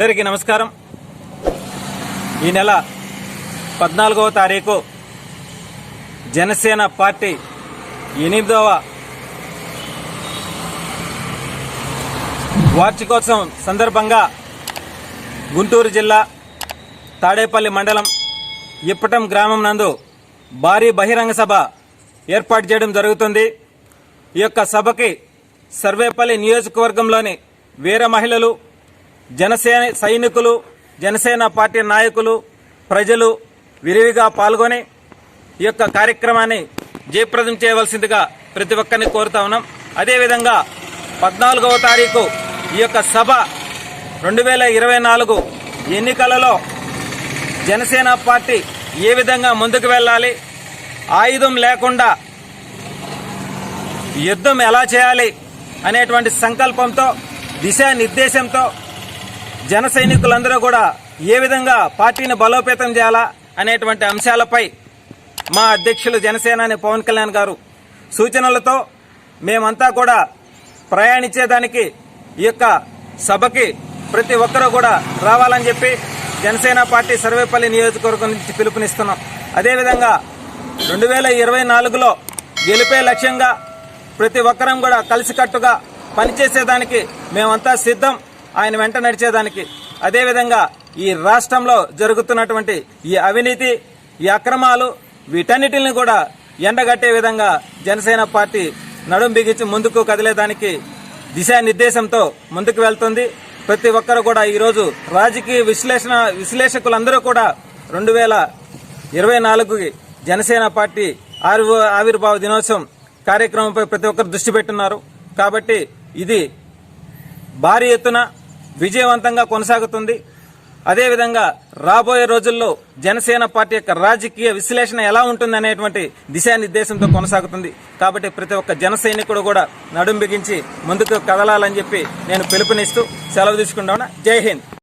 అందరికీ నమస్కారం. ఈ నెల పద్నాలుగవ తారీఖు జనసేన పార్టీ ఎనిమిదవ వార్షికోత్సవం సందర్భంగా గుంటూరు జిల్లా తాడేపల్లి మండలం ఇప్పటం గ్రామం నందు భారీ బహిరంగ సభ ఏర్పాటు చేయడం జరుగుతుంది. ఈ యొక్క సభకి సర్వేపల్లి నియోజకవర్గంలోని వీర మహిళలు జనసేన సైనికులు జనసేన పార్టీ నాయకులు ప్రజలు విరివిగా పాల్గొని ఈ యొక్క కార్యక్రమాన్ని జయప్రదం చేయవలసిందిగా ప్రతి ఒక్కరిని కోరుతా ఉన్నాం. అదేవిధంగా పద్నాలుగవ తారీఖు ఈ యొక్క సభ రెండు వేల ఇరవై నాలుగు ఎన్నికలలో జనసేన పార్టీ ఏ విధంగా ముందుకు వెళ్ళాలి ఆయుధం లేకుండా యుద్ధం ఎలా చేయాలి అనేటువంటి సంకల్పంతో దిశానిర్దేశంతో జన సైనికులందరూ కూడా ఏ విధంగా పార్టీని బలోపేతం చేయాలా అనేటువంటి అంశాలపై మా అధ్యక్షులు జనసేనాని పవన్ కళ్యాణ్ గారు సూచనలతో మేమంతా కూడా ప్రయాణించేదానికి ఈ యొక్క సభకి ప్రతి ఒక్కరూ కూడా రావాలని చెప్పి జనసేన పార్టీ సర్వేపల్లి నియోజకవర్గం నుంచి పిలుపునిస్తున్నాం. అదేవిధంగా రెండు వేల ఇరవై నాలుగులో గెలిపే లక్ష్యంగా ప్రతి ఒక్కరం కూడా కలిసికట్టుగా పనిచేసేదానికి మేమంతా సిద్ధం. ఆయన వెంట నడిచేదానికి. అదేవిధంగా ఈ రాష్ట్రంలో జరుగుతున్నటువంటి ఈ అవినీతి ఈ అక్రమాలు వీటన్నిటిని కూడా ఎండగట్టే విధంగా జనసేన పార్టీ నడుం బిగించి ముందుకు కదిలేదానికి దిశానిర్దేశంతో ముందుకు వెళ్తుంది. ప్రతి ఒక్కరు కూడా ఈరోజు రాజకీయ విశ్లేషణ విశ్లేషకులందరూ కూడా రెండు వేల ఇరవై నాలుగుకి జనసేన పార్టీ ఆవి ఆవిర్భావ దినోత్సవం కార్యక్రమంపై ప్రతి ఒక్కరు దృష్టి పెట్టున్నారు. కాబట్టి ఇది భారీ ఎత్తున విజయవంతంగా కొనసాగుతుంది. అదేవిధంగా రాబోయే రోజుల్లో జనసేన పార్టీ యొక్క రాజకీయ విశ్లేషణ ఎలా ఉంటుంది అనేటువంటి దిశానిర్దేశంతో కొనసాగుతుంది. కాబట్టి ప్రతి ఒక్క జన సైనికుడు కూడా నడుం బిగించి ముందుకు కదలాలని చెప్పి నేను పిలుపునిస్తూ సెలవు తీసుకుంటాను జై హింద్.